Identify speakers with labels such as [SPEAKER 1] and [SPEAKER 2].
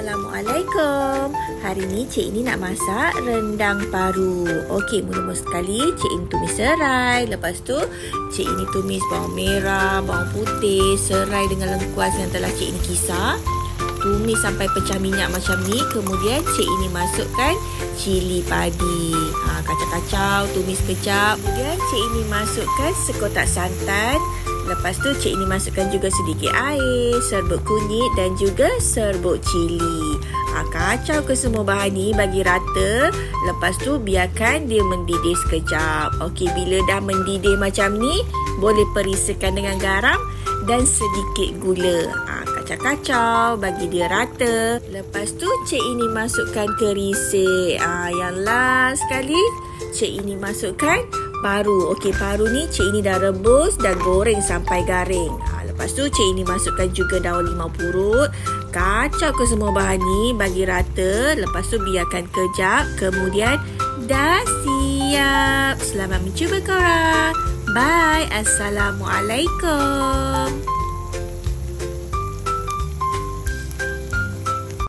[SPEAKER 1] Assalamualaikum. Hari ni Cik ini nak masak rendang paru. Okey, mula-mula sekali Cik ini tumis serai. Lepas tu Cik ini tumis bawang merah, bawang putih, serai dengan lengkuas yang telah Cik ini kisar. Tumis sampai pecah minyak macam ni. Kemudian Cik ini masukkan cili padi. Ha, kacau-kacau, tumis kejap. Kemudian Cik ini masukkan sekotak santan. Lepas tu Cik ini masukkan juga sedikit air, serbuk kunyit dan juga serbuk cili. Ha, kacau ke semua bahan ni bagi rata. Lepas tu biarkan dia mendidih sekejap. Okey, bila dah mendidih macam ni, boleh perisakan dengan garam dan sedikit gula. Ha, kacau-kacau bagi dia rata. Lepas tu Cik ini masukkan kerisik. Ha, yang last sekali, Cik ini masukkan paru. Okey, paru ni cik ini dah rebus dan goreng sampai garing. Ha, lepas tu cik ini masukkan juga daun limau purut. Kacau ke semua bahan ni bagi rata. Lepas tu biarkan kejap. Kemudian dah siap. Selamat mencuba korang. Bye. Assalamualaikum.